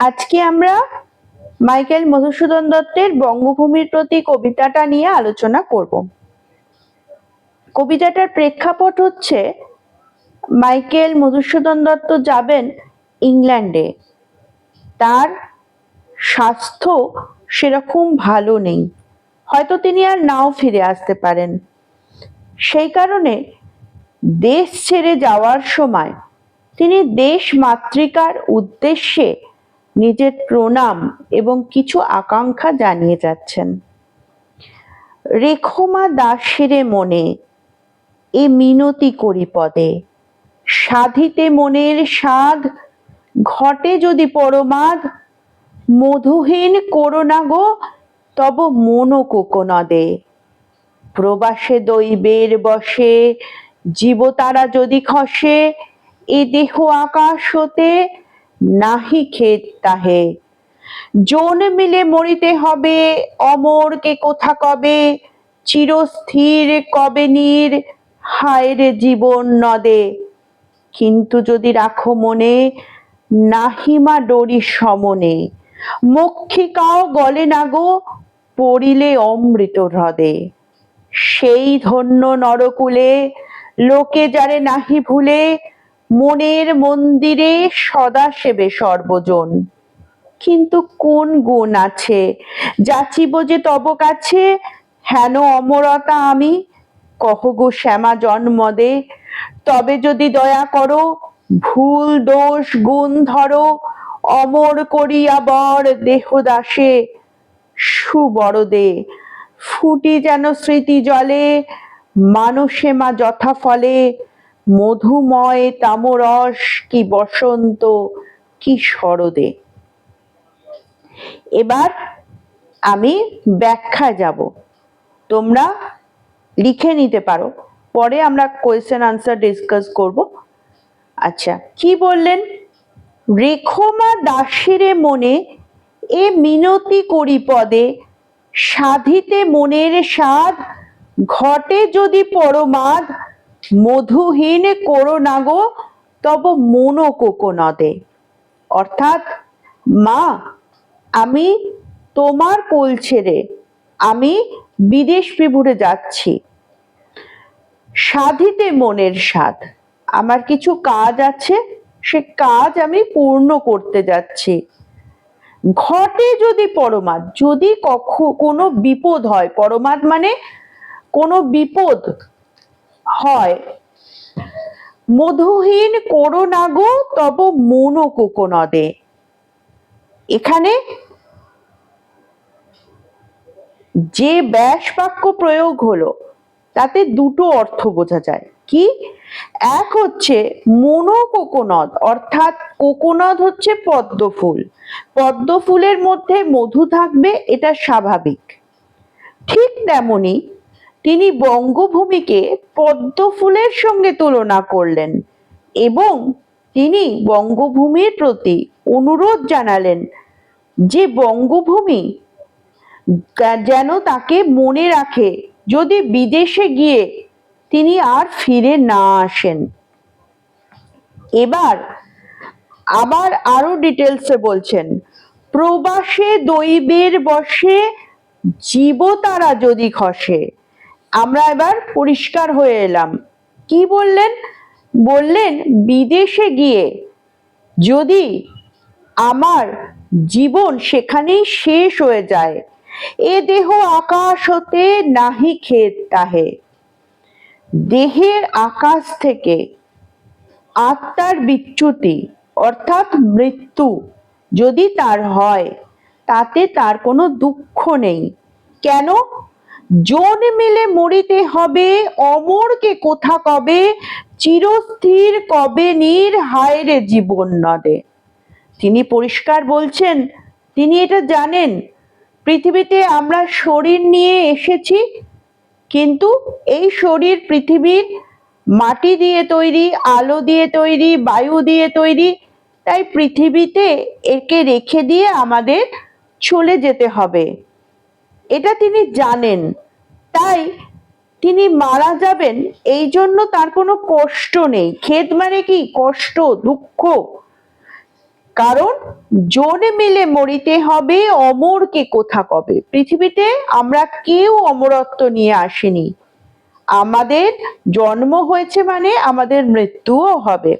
আজকে আমরা মাইকেল মধুসূদন দত্তের বঙ্গভূমির প্রতি কবিতাটা নিয়ে আলোচনা করব। কবিতাটার প্রেক্ষাপট হচ্ছে, মাইকেল মধুসূদন দত্ত যাবেন ইংল্যান্ডে। তার স্বাস্থ্য সেরকম ভালো নেই। হয়তো তিনি আর নাও ফিরে আসতে পারেন। সেই কারণে দেশ ছেড়ে যাওয়ার সময় তিনি দেশ মাতৃকার উদ্দেশ্যে নিজের প্রণাম এবং কিছু আকাঙ্ক্ষা জানিয়ে যাচ্ছেন। রেখমা দাসেরে মনে এ মিনতি করি পদে। সাধিতে মনের সাধ ঘটে যদি পরমাদ, মধুহীন করোনা গো, তব মন কোকনদে। প্রবাসে দৈবের বসে, জীবতারা যদি খসে, এ দেহ আকাশ হতে নাহি খেত তাহে। জন মিলে মরিতে হবে অমরকে কোথা কবে? চিরস্থির কবে নীর? হায়রে জীবন নদে। কিন্তু যদি রাখো মনে নাহিমা ডরি সমনে। মক্ষিকাও গলে না গো, পড়িলে অমৃত হ্রদে। সেই ধন্য নরকুলে, লোকে যারে নাহি ভুলে মনের মন্দিরে সদা সেবে সর্বজন। কিন্তু কোন গুণ আছে? যাচিব যে তব কাছে, হেন অমরতা আমি, কহ গো শ্যামা জন্মদে। তবে যদি দয়া করো, ভুল দোষ গুণ ধরো, অমর করিয়া বর দেহদাসে, সুবরদে। ফুটি যেন স্মৃতি জলে, মানসে মা যথা ফলে মধুময় তামরস কি বসন্ত, কি শরদে। এবার আমি ব্যাখ্যা যাব। তোমরা লিখে নিতে পারো। পরে আমরা কোয়েশ্চেন আনসার ডিসকাস করব। আচ্ছা কি বললেন? রেখমা দাসেরে মনে এ মিনতি করি পদে, সাধিতে মনের স্বাদ, ঘটে যদি পরমাদ মধুহীন করো না গো, তব মন কোকনদে অর্থাৎ, মা, আমি তোমার কোল ছেড়ে আমি বিদেশ বিভুরে যাচ্ছি। সাধিতে মনের সাধ আমার কিছু কাজ আছে, সে কাজ আমি পূর্ণ করতে যাচ্ছি। ঘটে যদি পরমাদ যদি কখ কোনো বিপদ হয় পরমাদ মানে কোনো বিপদ হয়। মধুহীন করো তব মন কোকনদে। এখানে যে ব্যাস বাক্য প্রয়োগ হলো, তাতে দুটো অর্থ বোঝা যায়। কি? এক হচ্ছে মনো কোকোনদ, অর্থাৎ কোকোনদ হচ্ছে পদ্ম ফুল পদ্ম ফুলের মধ্যে মধু থাকবে, এটা স্বাভাবিক। ঠিক তেমনি তিনি বঙ্গভূমিকে পদ্ম ফুলের সঙ্গে তুলনা করলেন এবং তিনি বঙ্গভূমির প্রতি অনুরোধ জানালেন যে বঙ্গভূমি যেন তাকে মনে রাখে, যদি বিদেশে গিয়ে তিনি আর ফিরে না আসেন। এবার আবার আরও ডিটেলসে বলছেন, প্রবাসে দৈবের বসে জীবতারা যদি খসে আমরা এবার পরিষ্কার হয়ে এলাম। কি বললেন? বললেন, বিদেশে গিয়ে যদি আমার জীবন সেখানেই শেষ হয়ে যায়, এ দেহ আকাশ হতে নাহি খেত তাহে। দেহের আকাশ থেকে আত্মার বিচ্যুতি, অর্থাৎ মৃত্যু, যদি তার হয়, তাতে তার কোনো দুঃখ নেই। কেন? জন মিলে মরিতে হবে, অমরকে কোথা কবে, চিরস্থির কবে নীর হায়রে জীবন নদে। তিনি পরিষ্কার বলছেন, তিনি এটা জানেন, পৃথিবীতে আমরা শরীর নিয়ে এসেছি, কিন্তু এই শরীর পৃথিবীর মাটি দিয়ে তৈরি, আলো দিয়ে তৈরি, বায়ু দিয়ে তৈরি, তাই পৃথিবীতে একে রেখে দিয়ে আমাদের চলে যেতে হবে। এটা তিনি জানেন। তাই তিনি মারা যাবেন, এই জন্য তার কোনো কষ্ট নেই। খেদ মানে কি? কষ্ট, দুঃখ। কারণ জন মিলে মরিতে হবে, অমরকে কোথা কবে? পৃথিবীতে আমরা কেউ অমরত্ব নিয়ে আসিনি। আমাদের জন্ম হয়েছে মানে আমাদের মৃত্যুও হবে।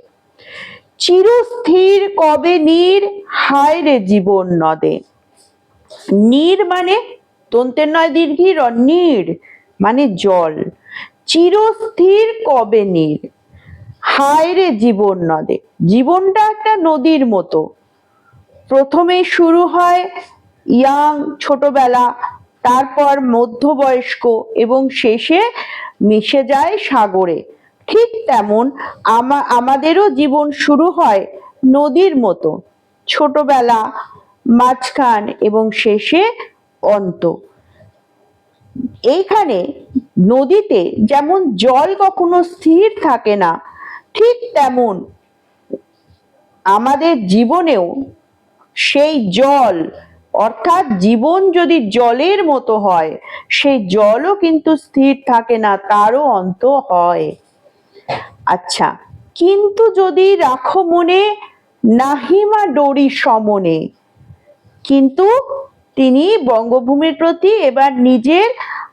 চিরস্থির কবে নীর? হায় রে জীবন নদে। নীর মানে দন্তের নয় দীর্ঘির নীর মানে জল। চিরস্থির কবে নীর? হায় রে জীবন নদে। জীবনটা একটা নদীর মতো। প্রথমে শুরু হয় ইয়াং, ছোটবেলা, তারপর মধ্যবয়স্ক এবং শেষে মিশে যায় সাগরে। ঠিক তেমন আমা- আমাদেরও জীবন শুরু হয় নদীর মতো। ছোটবেলা, মাঝখান এবং শেষে অন্ত। এইখানে নদীতে যেমন জল কখনো স্থির থাকে না, ঠিক তেমন আমাদের জীবনেও সেই জল, অর্থাৎ জীবন যদি জলের মতো হয়, সেই জলও কিন্তু স্থির থাকে না, তারও অন্ত হয়। আচ্ছা কিন্তু যদি রাখো মনে নাহিমা ডরি সমনে, কিন্তু তিনি বঙ্গভূমির প্রতি এবার নিজের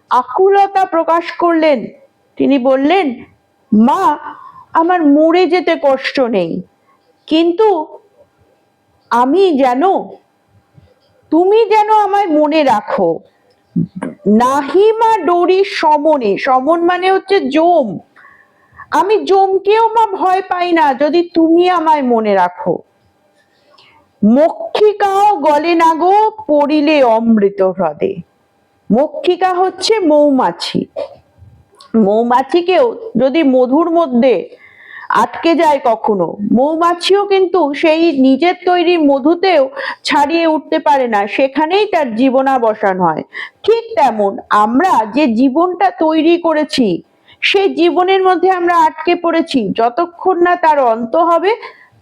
আকুলতা প্রকাশ করলেন। তিনি বললেন, মা, আমার মরে যেতে কষ্ট নেই। কিন্তু আমি যেন, তুমি যেন আমায় মনে রাখো। নাহিমা ডোরি সমনে। সমন মানে হচ্ছে জম। আমি জমকেও মা ভয় পাই না, যদি তুমি আমায় মনে রাখো। মক্ষিকাও গলে না গো, পড়িলে অমৃত হ্রদে। মক্ষিকা হচ্ছে মৌমাছি। মৌমাছিকেও যদি মধুর মধ্যে আটকে যায় কখনো, মৌমাছিও কিন্তু সেই নিজের তৈরি মধুতেও ছাড়িয়ে উঠতে পারে না, সেখানেই তার জীবনাবসান হয়। ঠিক তেমন আমরা যে জীবনটা তৈরি করেছি, সেই জীবনের মধ্যে আমরা আটকে পড়েছি, যতক্ষণ না তার অন্ত হবে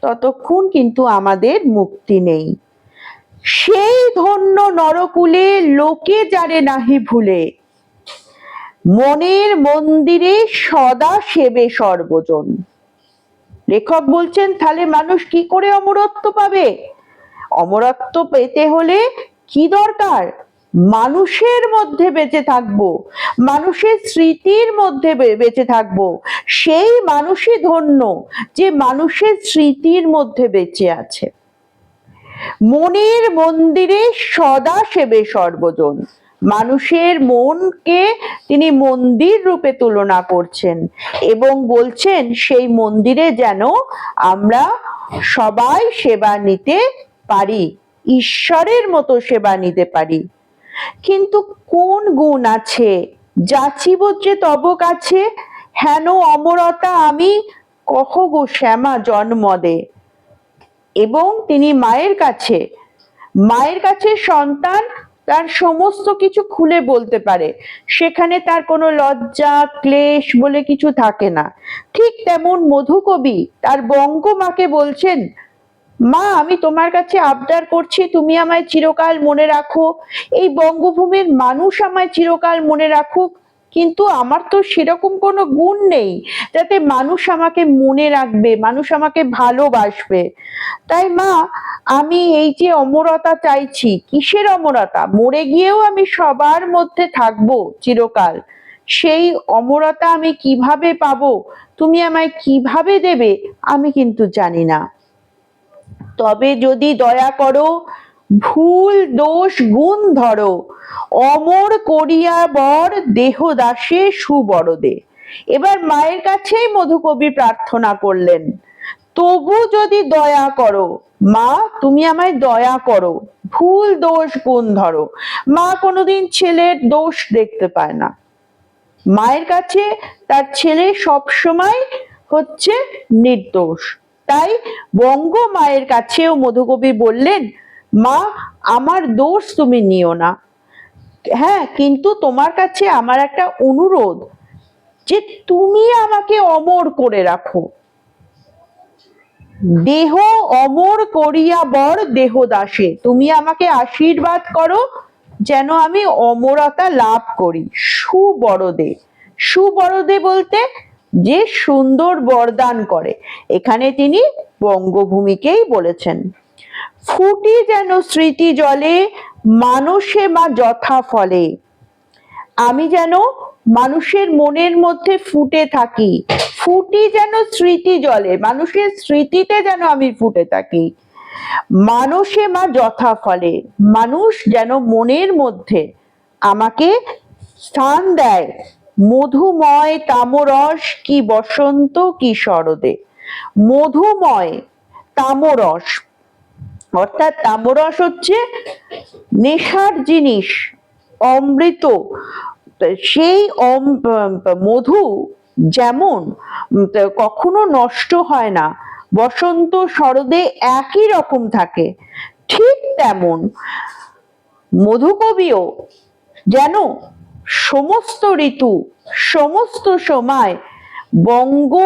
ততক্ষণ কিন্তু আমাদের মুক্তি নেই। সেই ধন্য নরকুলে লোকে যারে নাহি ভুলে। মনের মন্দিরে সদা সেবে সর্বজন। লেখক বলছেন, তাহলে মানুষ কি করে অমরত্ব পাবে? অমরত্ব পেতে হলে কি দরকার? মানুষের মধ্যে বেঁচে থাকব, মানুষের স্মৃতির মধ্যে বেঁচে থাকব, সেই মানুষই ধন্য যে মানুষের স্মৃতির মধ্যে বেঁচে আছে। মনের মন্দিরে সদা সেবে সর্বজন। মানুষের মনকে তিনি মন্দির রূপে তুলনা করছেন এবং বলছেন, সেই মন্দিরে যেন আমরা সবাই সেবা নিতে পারি, ঈশ্বরের মতো সেবা নিতে পারি। কিন্তু কোন গুণ আছে? যাচিব যে তব কাছে হেন অমরতা আমি কহ গো শ্যামা জন্মদে। এবং তিনি মায়ের কাছে মায়ের কাছে সন্তান তার সমস্ত কিছু খুলে বলতে পারে। সেখানে তার কোনো লজ্জা, ক্লেশ বলে কিছু থাকে না। ঠিক তেমন মধুকবি তার বঙ্গমাকে বলছেন মা, আমি তোমার কাছে আবদার করছি, তুমি আমায় চিরকাল মনে রাখো। এই বঙ্গভূমির মানুষ আমায় চিরকাল মনে রাখুক, কিন্তু আমার তো সেরকম কোনো গুণ নেই, যাতে মানুষ আমাকে মনে রাখবে, মানুষ আমাকে ভালোবাসবে। তাই মা, আমি এই যে অমরতা চাইছি, কিসের অমরতা? মরে গিয়েও আমি সবার মধ্যে থাকব চিরকাল। সেই অমরতা আমি কীভাবে পাবো? তুমি আমায় কীভাবে দেবে? আমি কিন্তু জানি না। তবে যদি দয়া করো, ভুল দোষ গুণ ধরো। অমর করিয়া বর দেহ দাসে সুবরদে। এবার মায়ের কাছেই মধুকবি প্রার্থনা করলেন, তবু যদি দয়া করো, মা, তুমি আমায় দয়া করো, ভুল দোষ গুণ ধরো। মা কোনোদিন ছেলের দোষ দেখতে পায় না। মায়ের কাছে তার ছেলে সবসময় হচ্ছে নির্দোষ। তাই বঙ্গ মায়ের কাছেও মধুকবি বললেন, মা, আমার দোষ তুমি নিও না। হ্যাঁ কিন্তু তোমার কাছে আমার একটা অনুরোধ, যে তুমি আমাকে অমর করে রাখো। দেহ অমর করিয়া বর দেহ দাসে, তুমি আমাকে আশীর্বাদ করো যেন আমি অমরতা লাভ করি। সুবরদে সুবরদে বলতে যে সুন্দর বরদান করে। এখানে তিনি বঙ্গভূমিকেই বলেছেন। ফুটি যেন স্মৃতি জলে মানসে মা যথা ফলে। আমি যেন মানুষের মনের মধ্যে ফুটে থাকি। ফুটি যেন স্মৃতি জলে, মানুষের স্মৃতিতে যেন আমি ফুটে থাকি। মানুষে মা যথা ফলে। মানুষ যেন মনের মধ্যে আমাকে স্থান দেয়। মধুময় তামরস কি বসন্ত কি শরদে? মধুময় তামরস, অর্থাৎ তামরস হচ্ছে নেশার জিনিস, অমৃত। সেই মধু যেমন কখনো নষ্ট হয় না, বসন্ত শরদে একই রকম থাকে, ঠিক তেমন। মধুকবিও যেন সমস্ত ঋতু, সমস্ত সময় বঙ্গ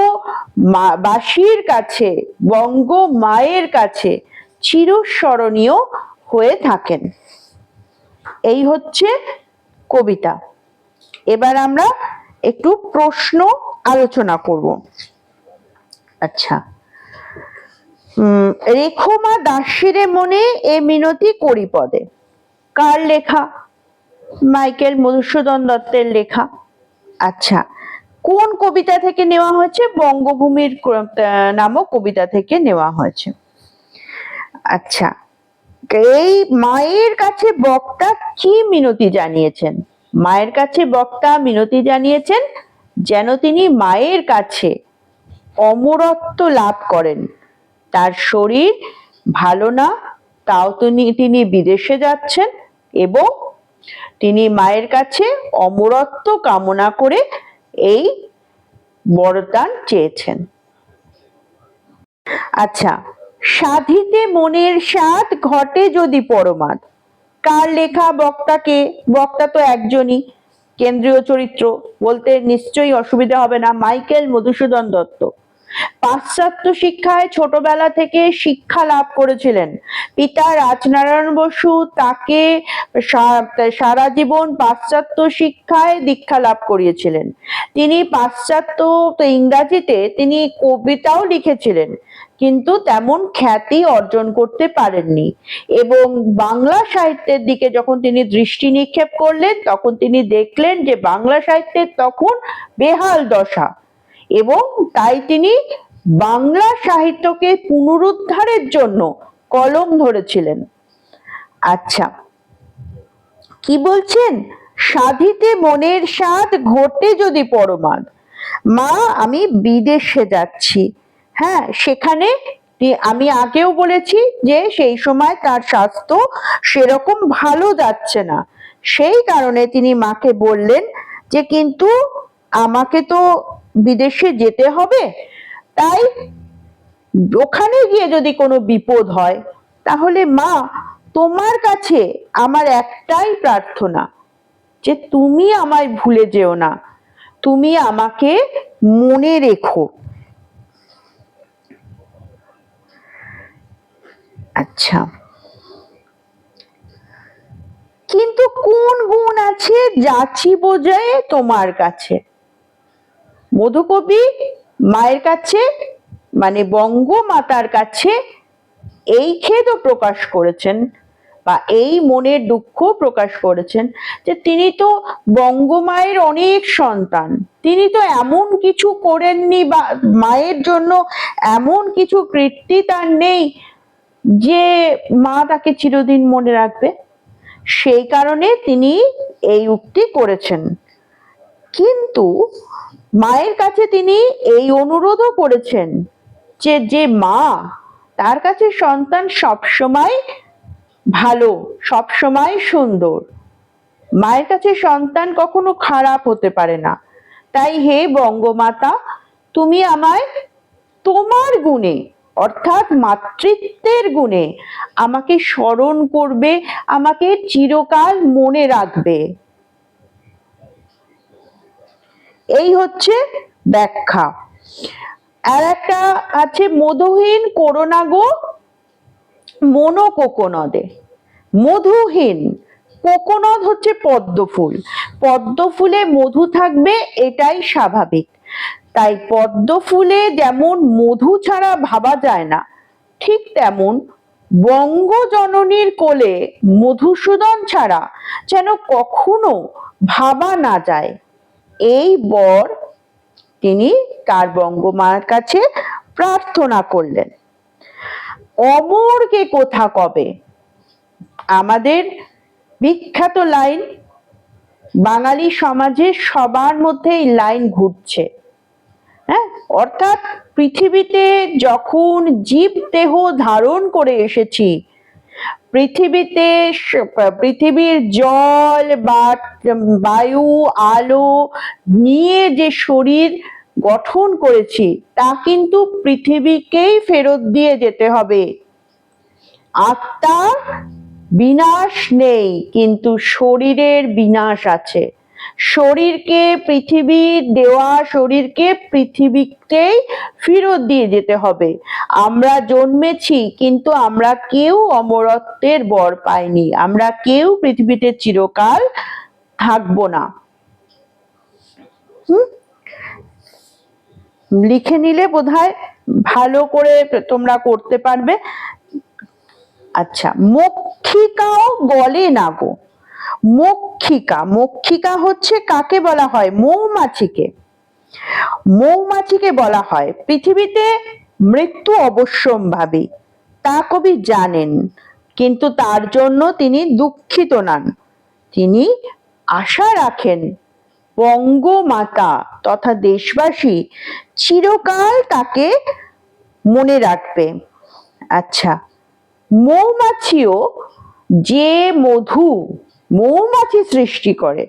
বাসীর কাছে, বঙ্গ মায়ের কাছে চিরস্মরণীয় হয়ে থাকেন। এই হচ্ছে কবিতা। এবার আমরা একটু প্রশ্ন আলোচনা করব। আচ্ছা। উম, রেখো মা দাসিরে মনে এ মিনতি করি পদে কার লেখা? মাইকেল মধুসূদন দত্তের লেখা। আচ্ছা কোন কবিতা থেকে নেওয়া হয়েছে? বঙ্গভূমির নামক কবিতা থেকে নেওয়া হয়েছে। আচ্ছা এই মায়ের কাছে বক্তা কি মিনতি জানিয়েছেন? মায়ের কাছে বক্তা মিনতি জানিয়েছেন যেন তিনি মায়ের কাছে অমরত্ব লাভ করেন। তার শরীর ভালো না, তাও তিনি তিনি বিদেশে যাচ্ছেন এবং তিনি মায়ের কাছে অমরত্ব কামনা করে এই বরদান চেয়েছেন। আচ্ছা সাধিতে মনের স্বাদ ঘটে যদি পরমাদ কার লেখা বক্তাকে, বক্তা তো একজনই, কেন্দ্রীয় চরিত্র, বলতে নিশ্চয়ই অসুবিধা হবে না, মাইকেল মধুসূদন দত্ত। পাশ্চাত্য শিক্ষায় ছোটবেলা থেকে শিক্ষা লাভ করেছিলেন। পিতা রাজনারায়ণ বসু তাকে সারা জীবন পাশ্চাত্য শিক্ষায় দীক্ষা লাভ করিয়েছিলেন। তিনি পাশ্চাত্য ইংরাজিতে তিনি কবিতাও লিখেছিলেন, কিন্তু তেমন খ্যাতি অর্জন করতে পারেননি। এবং বাংলা সাহিত্যের দিকে যখন তিনি দৃষ্টি নিক্ষেপ করলেন, তখন তিনি দেখলেন যে বাংলা সাহিত্যের তখন বেহাল দশা। এবং তাই তিনি বাংলা সাহিত্যকে পুনরুদ্ধারের জন্য কলম ধরেছিলেন। আচ্ছা কি বলছেন? সাধিতে মনের স্বাদ ঘটে যদি পরমাদ। মা, আমি বিদেশে যাচ্ছি। হ্যাঁ সেখানে আমি আগেও বলেছি যে সেই সময় তার স্বাস্থ্য সেরকম ভালো যাচ্ছে না। সেই কারণে তিনি মাকে বললেন যে, কিন্তু আমাকে তো বিদেশে যেতে হবে, তাই ওখানে গিয়ে যদি কোনো বিপদ হয়, তাহলে মা, তোমার কাছে আমার একটাই প্রার্থনা যে তুমি আমায় ভুলে যেও না, তুমি আমাকে মনে রেখো। আচ্ছা। কিন্তু কোন গুণ আছে যাচি বোঝায় তোমার কাছে? মধুকবি মায়ের কাছে মানে বঙ্গমাতার কাছে এই খেদও প্রকাশ করেছেন বা এই মনের দুঃখ প্রকাশ করেছেন যে তিনি তো বঙ্গমায়ের অনেক সন্তান। তিনি তো এমন কিছু করেননি বা মায়ের জন্য এমন কিছু কীর্তি তার নেই যে মা তাকে চিরদিন মনে রাখবে। সেই কারণে তিনি এই উক্তি করেছেন। কিন্তু মায়ের কাছে তিনি এই অনুরোধও করেছেন যে যে মা, তার কাছে সন্তান সবসময় ভালো, সবসময় সুন্দর। মায়ের কাছে সন্তান কখনো খারাপ হতে পারে না। তাই হে বঙ্গমাতা, তুমি আমায় তোমার গুণে, অর্থাৎ মাতৃত্বের গুণে আমাকে স্মরণ করবে, আমাকে চিরকাল মনে রাখবে। এই হচ্ছে ব্যাখ্যা। আর একটা আছে মধুহীন করোনা গো মনো কোকোনদে মধুহীন, কোকোনদ হচ্ছে পদ্ম ফুল পদ্ম ফুলে মধু থাকবে, এটাই স্বাভাবিক। তাই পদ্ম ফুলে যেমন মধু ছাড়া ভাবা যায় না, ঠিক তেমন বঙ্গজননীর কোলে মধুসূদন ছাড়া যেন কখনো ভাবা না যায়। এই বর তিনি তার বঙ্গমার কাছে প্রার্থনা করলেন। অমরকে কোথা কবে? আমাদের বিখ্যাত লাইন, বাঙালি সমাজে সবার মধ্যে এই লাইন ঘুরছে। হ্যাঁ অর্থাৎ পৃথিবীতে যখন জীব দেহ ধারণ করে এসেছি পৃথিবীতে পৃথিবীর জল বা বায়ু, আলো নিয়ে যে শরীর গঠন করেছি, তা কিন্তু পৃথিবীকেই ফেরত দিয়ে যেতে হবে। আত্মা বিনাশ নেই, কিন্তু শরীরের বিনাশ আছে। শরীরকে পৃথিবীর দেওয়া শরীরকে পৃথিবীকেই ফেরত দিয়ে যেতে হবে। আমরা জন্মেছি, কিন্তু আমরা কেউ অমরত্বের বর পাইনি। আমরা কেউ পৃথিবীতে চিরকাল থাকব না? লিখে নিলে বোধহয় ভালো করে তোমরা করতে পারবে। আচ্ছা মক্ষিকাও গলে না গো। মক্ষিকা। মক্ষিকা হচ্ছে কাকে বলা হয়? মৌমাছিকে। মৌমাছিকে বলা হয়। পৃথিবীতে মৃত্যু অবশ্যম্ভাবী। তা কবি জানেন, কিন্তু তার জন্য তিনি দুঃখিত নন। তিনি আশা রাখেন, বঙ্গমাতা তথা দেশবাসী চিরকাল তাকে মনে রাখবে। আচ্ছা মৌমাছিও যে মধু মৌমাছি সৃষ্টি করে।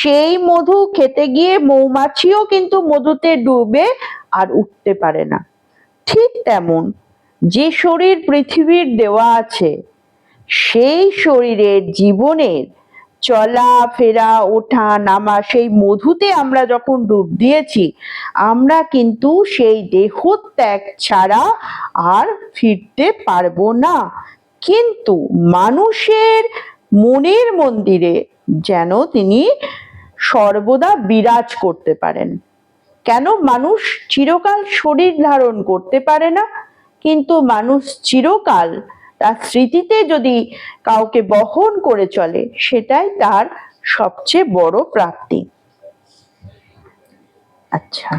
সেই মধু খেতে গিয়ে মৌমাছিও কিন্তু মধুতে ডুবে আর উঠতে পারে না। ঠিক তেমন যে শরীর পৃথিবীর দেওয়া আছে, সেই শরীরের জীবনের চলা ফেরা ওঠা, নামা, সেই মধুতে আমরা যখন ডুব দিয়েছি, আমরা কিন্তু সেই দেহ ত্যাগ ছাড়া আর ফিরতে পারব না। কিন্তু মানুষের মনের মন্দিরে যেন তিনি সর্বদা বিরাজ করতে পারেন। কেন মানুষ চিরকাল শরীর ধারণ করতে পারে না, কিন্তু মানুষ চিরকাল তার স্মৃতিতে যদি কাউকে বহন করে চলে, সেটাই তার সবচেয়ে বড় প্রাপ্তি। আচ্ছা।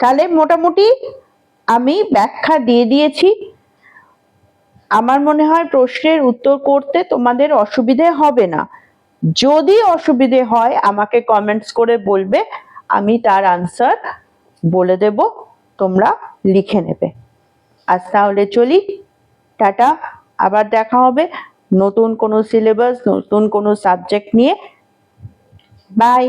তাহলে মোটামুটি আমি ব্যাখ্যা দিয়ে দিয়েছি। আমার মনে হয় প্রশ্নের উত্তর করতে তোমাদের অসুবিধে হবে না। যদি অসুবিধে হয়, আমাকে কমেন্টস করে বলবে, আমি তার আনসার বলে দেব, তোমরা লিখে নেবে। আজ তাহলে চলি, টাটা, আবার দেখা হবে নতুন কোনো সিলেবাস নতুন কোনো সাবজেক্ট নিয়ে। বাই